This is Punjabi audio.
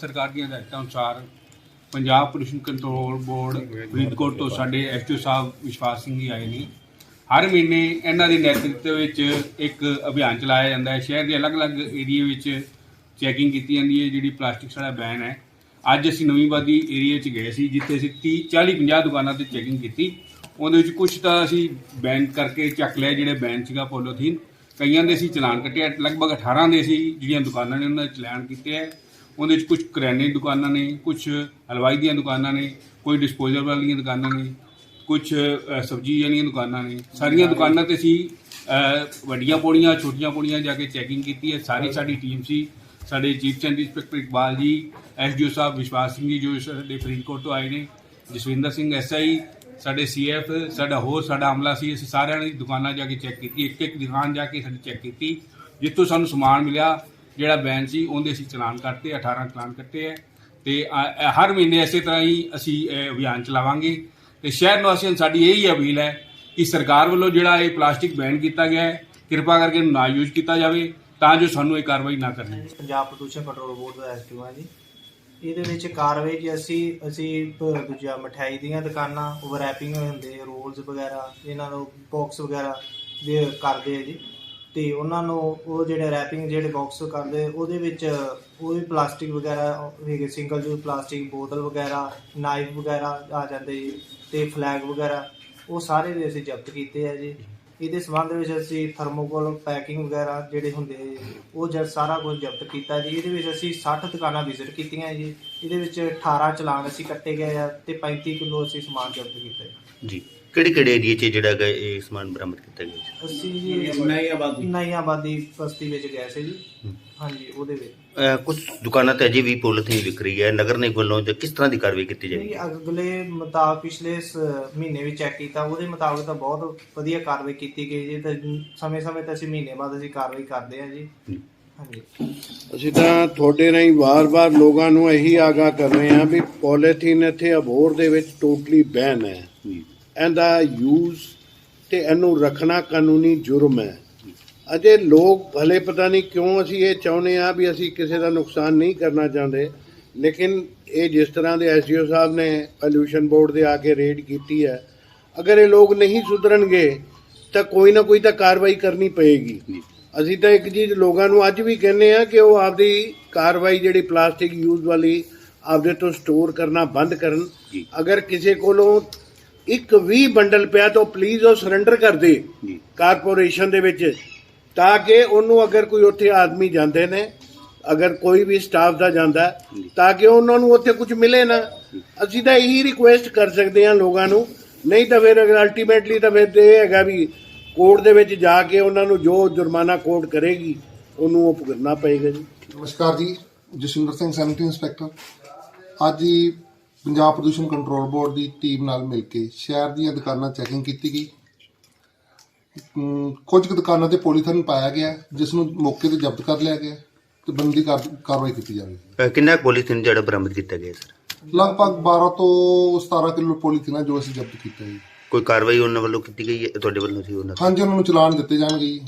ਸਰਕਾਰ ਦੀਆਂ ਹਦਾਇਤਾਂ ਅਨੁਸਾਰ Punjab pollution control board Faridkot ਤੋਂ ਸਾਡੇ ਐਸਟੀਓ ਸਾਹਿਬ ਵਿਸ਼ਵਾਸ ਸਿੰਘ ਜੀ ਆਏ ਨੇ। ਹਰ ਮਹੀਨੇ ਇਹਨਾਂ ਦੇ ਨੇਤਰਤਵ ਵਿੱਚ ਇੱਕ ਅਭਿਆਨ ਚਲਾਇਆ ਜਾਂਦਾ ਹੈ। ਸ਼ਹਿਰ ਦੇ ਅਲੱਗ-ਅਲੱਗ ਏਰੀਏ ਵਿੱਚ ਚੈਕਿੰਗ ਕੀਤੀ ਜਾਂਦੀ ਹੈ, ਜਿਹੜੀ ਪਲਾਸਟਿਕ ਵਾਲਾ ਬੈਨ ਹੈ। ਅੱਜ ਅਸੀਂ ਨਵੀਂਵਾਦੀ ਏਰੀਏ 'ਚ ਗਏ ਸੀ, ਜਿੱਥੇ ਅਸੀਂ 30 40 50 ਦੁਕਾਨਾਂ ਤੇ ਚੈਕਿੰਗ ਕੀਤੀ। ਉਹਦੇ ਵਿੱਚ ਕੁਝ ਤਾਂ ਅਸੀਂ ਬੈਨ ਕਰਕੇ ਚੱਕ ਲਿਆ, ਜਿਹੜੇ ਬੈਨ ਸੀਗਾ ਪੋਲੋਥੀਨ। ਕਈਆਂ ਦੇ ਅਸੀਂ ਚਲਾਨ ਕੱਟਿਆ, ਲਗਭਗ 18 ਦੇ ਅਸੀਂ ਜਿਹੜੀਆਂ ਦੁਕਾਨਾਂ ਨੇ ਉਹਨਾਂ ਦੇ ਚਲਾਨ ਕੀਤੇ ਹੈ। ਉਹਦੇ ਵਿੱਚ ਕੁਝ ਕਰਿਆਨੇ ਦੀ ਦੁਕਾਨਾਂ ਨੇ ਕੁਝ ਹਲਵਾਈ ਦੀਆਂ ਦੁਕਾਨਾਂ ਨੇ ਕੋਈ ਡਿਸਪੋਜ਼ਲ ਵਾਲੀਆਂ ਦੁਕਾਨਾਂ ਨੇ ਕੁਝ ਸਬਜ਼ੀ ਵਾਲੀਆਂ ਦੁਕਾਨਾਂ ਨੇ। ਸਾਰੀਆਂ ਦੁਕਾਨਾਂ ਤੇ ਅਸੀਂ ਵੱਡੀਆਂ ਪੌੜੀਆਂ ਛੋਟੀਆਂ ਪੌੜੀਆਂ ਜਾ ਕੇ ਚੈਕਿੰਗ ਕੀਤੀ ਹੈ। ਸਾਰੀ ਸਾਡੀ ਟੀਮ ਸੀ। ਸਾਡੇ ਚੀਫ ਸੈਂਟਰ ਇੰਸਪੈਕਟਰ ਇਕਬਾਲ ਜੀ ਐਸਡੀਓ ਸਾਹਿਬ ਵਿਸ਼ਵਾਸ ਸਿੰਘ ਜੀ ਜੋ ਸਾਡੇ ਫਰੀਦਕੋਟ ਤੋਂ ਆਏ ਨੇ ਜਸਵਿੰਦਰ ਸਿੰਘ ਐਸਆਈ ਸਾਡੇ ਸੀਐਫ ਸਾਡਾ ਹੋਰ ਸਾਡਾ ਅਮਲਾ ਸੀ। ਅਸੀਂ ਸਾਰਿਆਂ ਦੀ ਦੁਕਾਨਾਂ ਜਾ ਕੇ ਚੈੱਕ ਕੀਤੀ। ਇੱਕ ਇੱਕ ਦੁਕਾਨ ਜਾ ਕੇ ਸਾਡੀ ਚੈੱਕ ਕੀਤੀ ਜਿੱਥੋਂ ਸਾਨੂੰ ਸਮਾਨ ਮਿਲਿਆ। ਜਿਹੜਾ ਬੈਨ ਸੀ, ਉਹਦੇ ਅਸੀਂ ਚਲਾਨ ਕੱਟੇ 18 ਚਲਾਨ ਕੱਟੇ ਹੈ। ਤੇ ਹਰ ਮਹੀਨੇ ਇਸੇ ਤਰ੍ਹਾਂ ਹੀ ਅਸੀਂ ਇਹ ਅਭਿਆਨ ਚਲਾਵਾਂਗੇ। ਤੇ ਸ਼ਹਿਰ ਨਿਵਾਸੀਆਂ ਨੂੰ ਸਾਡੀ ਇਹੀ ਅਪੀਲ ਹੈ ਕਿ ਸਰਕਾਰ ਵੱਲੋਂ ਜਿਹੜਾ ਇਹ ਪਲਾਸਟਿਕ ਬੈਨ ਕੀਤਾ ਗਿਆ ਹੈ, ਕਿਰਪਾ ਕਰਕੇ ਇਹਨੂੰ ਨਾ ਯੂਜ਼ ਕੀਤਾ ਜਾਵੇ, ਤਾਂ ਜੋ ਸਾਨੂੰ ਇਹ ਕਾਰਵਾਈ ਨਾ ਕਰਨੀ ਪਵੇ। ਪੰਜਾਬ ਪ੍ਰਦੂਸ਼ਣ ਕੰਟਰੋਲ ਬੋਰਡ ਦਾ ਐਸਟੀਓ ਆ ਜੀ। ਇਹਦੇ ਵਿੱਚ ਕਾਰਵਾਈ ਕਿ ਅਸੀਂ ਅਸੀਂ ਦੂਜਾ ਮਠਿਆਈ ਦੀਆਂ ਦੁਕਾਨਾਂ ਓਵਰ ਰੈਪਿੰਗ ਹੁੰਦੇ ਰੋਲਸ ਵਗੈਰਾ, ਇਹਨਾਂ ਨੂੰ ਬਾਕਸ ਵਗੈਰਾ ਦੇ ਕਰਦੇ ਆ ਜੀ। ਤੇ ਉਹਨਾਂ ਨੂੰ ਉਹ ਜਿਹੜੇ ਰੈਪਿੰਗ ਜਿਹੜੇ ਬਾਕਸ ਕਰਦੇ, ਉਹਦੇ ਵਿੱਚ ਉਹ ਵੀ ਪਲਾਸਟਿਕ ਵਗੈਰਾ ਹੈਗੇ ਸਿੰਗਲ ਯੂਜ਼ ਪਲਾਸਟਿਕ ਬੋਤਲ ਵਗੈਰਾ ਨਾਈਫ ਵਗੈਰਾ ਆ ਜਾਂਦੇ ਜੀ, ਤੇ ਫਲੈਗ ਵਗੈਰਾ, ਉਹ ਸਾਰੇ ਵੀ ਅਸੀਂ ਜ਼ਬਤ ਕੀਤੇ ਆ ਜੀ। ਇਹਦੇ ਸੰਬੰਧ ਵਿੱਚ ਅਸੀਂ ਥਰਮੋਕੋਲ ਪੈਕਿੰਗ ਵਗੈਰਾ ਜਿਹੜੇ ਹੁੰਦੇ ਉਹ ਜਦ ਸਾਰਾ ਕੁਝ ਜ਼ਬਤ ਕੀਤਾ ਜੀ ਇਹਦੇ ਵਿੱਚ ਅਸੀਂ 60 ਦੁਕਾਨਾਂ ਵਿਜ਼ਿਟ ਕੀਤੀਆਂ ਜੀ। ਇਹਦੇ ਵਿੱਚ 18 ਚਲਾਨ ਅਸੀਂ ਕੱਟੇ ਗਏ ਆ ਤੇ 35 ਕਿਲੋ ਅਸੀਂ ਸਮਾਨ ਜ਼ਬਤ ਕੀਤਾ ਜੀ। ਜੀ। ਕਿਹੜੇ ਕਿਹੜੇ ਏਰੀਏ 'ਚ ਜਿਹੜਾ ਹੈਗਾ ਇਹ ਸਮਾਨ ਬਰਾਮਦ ਕੀਤਾ ਗਿਆ ਸੀ ਅਸੀਂ ਜੀ ਨਈ ਆਬਾਦੀ ਨਈ ਆਬਾਦੀ ਬਸਤੀ ਵਿੱਚ ਗਏ ਸੀ ਜੀ। ਹੂੰ। ਹਾਂਜੀ ਉਹਦੇ ਵਿੱਚ। ਕੁਝ ਦੁਕਾਨਾਂ ਤੇ ਅਜੇ ਵੀ ਪੋਲੀਥੀਨ ਵਿਕ ਰਹੀ ਹੈ। ਨਗਰ ਨਿਗਮ ਵੱਲੋਂ ਜਾਂ ਕਿਸ ਤਰ੍ਹਾਂ ਦੀ ਕਾਰਵਾਈ ਕੀਤੀ ਨਹੀਂ ਜਾਏਗੀ ਅਗਲੇ ਮੁਤਾਬਕ ਪਿਛਲੇ ਸ- ਮਹੀਨੇ ਵੀ ਚੈੱਕ ਕੀਤਾ। ਉਹਦੇ ਮੁਤਾਬਕ ਤਾਂ ਬਹੁਤ ਵਧੀਆ ਕਾਰਵਾਈ ਕੀਤੀ ਗਈ ਜੀ ਤੇ ਸਮੇਂ-ਸਮੇਂ ਤੇ ਅਸੀਂ ਮਹੀਨੇ ਬਾਅਦ ਅਸੀਂ ਕਾਰਵਾਈ ਕਰਦੇ ਹਾਂ ਜੀ। ਹਾਂਜੀ। ਅਸੀਂ ਤਾਂ ਤੁਹਾਡੇ ਰਾਹੀਂ ਵਾਰ-ਵਾਰ ਲੋਕਾਂ ਨੂੰ ਇਹੀ ਆਗਾਹ ਕਰ ਰਹੇ ਹਾਂ ਵੀ ਪੋਲੀਥੀਨ ਇੱਥੇ ਅਬੋਰ ਦੇ ਵਿੱਚ ਟੋਟਲੀ ਬੈਨ ਹੈ। ਇਹਦਾ ਯੂਜ਼ ਤੇ ਇਹਨੂੰ ਰੱਖਣਾ ਕਾਨੂੰਨੀ ਜੁਰਮ ਹੈ। ਅਜੇ ਲੋਕ ਭਲੇ ਪਤਾ ਨਹੀਂ ਕਿਉਂ ਅਸੀਂ ਇਹ ਚਾਹੁੰਦੇ ਆ ਵੀ ਅਸੀਂ ਕਿਸੇ ਦਾ ਨੁਕਸਾਨ ਨਹੀਂ ਕਰਨਾ ਚਾਹੁੰਦੇ। ਲੇਕਿਨ ਇਹ ਜਿਸ ਤਰ੍ਹਾਂ ਦੇ ਐਸਡੀਓ ਸਾਹਿਬ ਨੇ ਪੋਲਿਊਸ਼ਨ ਬੋਰਡ ਦੇ ਆ ਕੇ ਰੇਡ ਕੀਤੀ ਹੈ, ਅਗਰ ਇਹ ਲੋਕ ਨਹੀਂ ਸੁਧਰਨਗੇ ਤਾਂ ਕੋਈ ਨਾ ਕੋਈ ਤਾਂ ਕਾਰਵਾਈ ਕਰਨੀ ਪਏਗੀ। ਅਸੀਂ ਤਾਂ ਇੱਕ ਚੀਜ਼ ਲੋਕਾਂ ਨੂੰ ਅੱਜ ਵੀ ਕਹਿੰਦੇ ਆ ਕਿ ਉਹ ਆਪਦੀ ਕਾਰਵਾਈ ਜਿਹੜੀ ਪਲਾਸਟਿਕ ਯੂਜ਼ ਵਾਲੀ ਆਪਦੇ ਤੋਂ ਸਟੋਰ ਕਰਨਾ ਬੰਦ ਕਰਨ। ਅਗਰ ਕਿਸੇ ਕੋਲੋਂ ਇੱਕ ਵੀ ਬੰਡਲ ਪਿਆ ਤਾਂ ਪਲੀਜ਼ ਉਹ ਸਰੈਂਡਰ ਕਰ ਦੇ ਕਾਰਪੋਰੇਸ਼ਨ ਦੇ ਵਿੱਚ ਤਾਂ ਕਿ ਉਹਨੂੰ ਅਗਰ ਕੋਈ ਉੱਥੇ ਆਦਮੀ ਜਾਂਦੇ ਨੇ ਅਗਰ ਕੋਈ ਵੀ ਸਟਾਫ ਦਾ ਜਾਂਦਾ। ਤਾਂ ਕਿ ਉਹਨਾਂ ਨੂੰ ਉੱਥੇ ਕੁਝ ਮਿਲੇ ਨਾ। ਅਸੀਂ ਤਾਂ ਇਹੀ ਰਿਕੁਐਸਟ ਕਰ ਸਕਦੇ ਹਾਂ ਲੋਕਾਂ ਨੂੰ ਨਹੀਂ ਤਾਂ ਫਿਰ ਅਲਟੀਮੇਟਲੀ ਤਾਂ ਫਿਰ ਇਹ ਹੈਗਾ ਵੀ ਕੋਰਟ ਦੇ ਵਿੱਚ ਜਾ ਕੇ ਉਹਨਾਂ ਨੂੰ ਜੋ ਜੁਰਮਾਨਾ ਕੋਰਟ ਕਰੇਗੀ ਉਹਨੂੰ ਉਹ ਭੁਗਤਣਾ ਪਏਗਾ ਜੀ। ਨਮਸਕਾਰ ਜੀ ਜਸਵਿੰਦਰ ਸਿੰਘ ਸੈਨਿਟਰੀ ਇੰਸਪੈਕਟਰ। ਅੱਜ ਹੀ ਪੰਜਾਬ ਪ੍ਰਦੂਸ਼ਣ ਕੰਟਰੋਲ ਬੋਰਡ ਦੀ ਟੀਮ ਨਾਲ ਮਿਲ ਕੇ ਸ਼ਹਿਰ ਦੀਆਂ ਦੁਕਾਨਾਂ ਚੈਕਿੰਗ ਕੀਤੀ ਗਈ। ਕੁਝ ਕੁ ਦੁਕਾਨਾਂ ਤੇ ਪੋਲੀਥੀਨ ਪਾਇਆ ਗਿਆ ਜਿਸ ਨੂੰ ਮੌਕੇ ਤੇ ਜ਼ਬਤ ਕਰ ਲਿਆ ਗਿਆ ਤੇ ਬੰਦੀ ਕਾਰ- ਕਾਰਵਾਈ ਕੀਤੀ ਜਾਵੇਗੀ। ਅਹ ਕਿੰਨਾ ਪੋਲੀਥੀਨ ਜਿਹੜਾ ਬਰਾਮਦ ਕੀਤਾ ਗਿਆ ਸਰ? ਲਗਭਗ 12 ਤੋਂ 17 ਕਿਲੋ ਪੋਲੀਥੀਨ ਹੈ ਜੋ ਅਸੀਂ ਜ਼ਬਤ ਕੀਤਾ ਜੀ। ਕੋਈ ਕਾਰਵਾਈ ਉਹਨਾਂ ਵੱਲੋਂ ਕੀਤੀ ਗਈ ਹੈ? ਤੁਹਾਡੇ ਵੱਲੋਂ ਸੀ ਉਹਨਾਂ ਹਾਂਜੀ ਉਹਨਾਂ ਨੂੰ ਚਲਾਨ ਦਿੱਤੇ ਜਾਣਗੇ ਜੀ।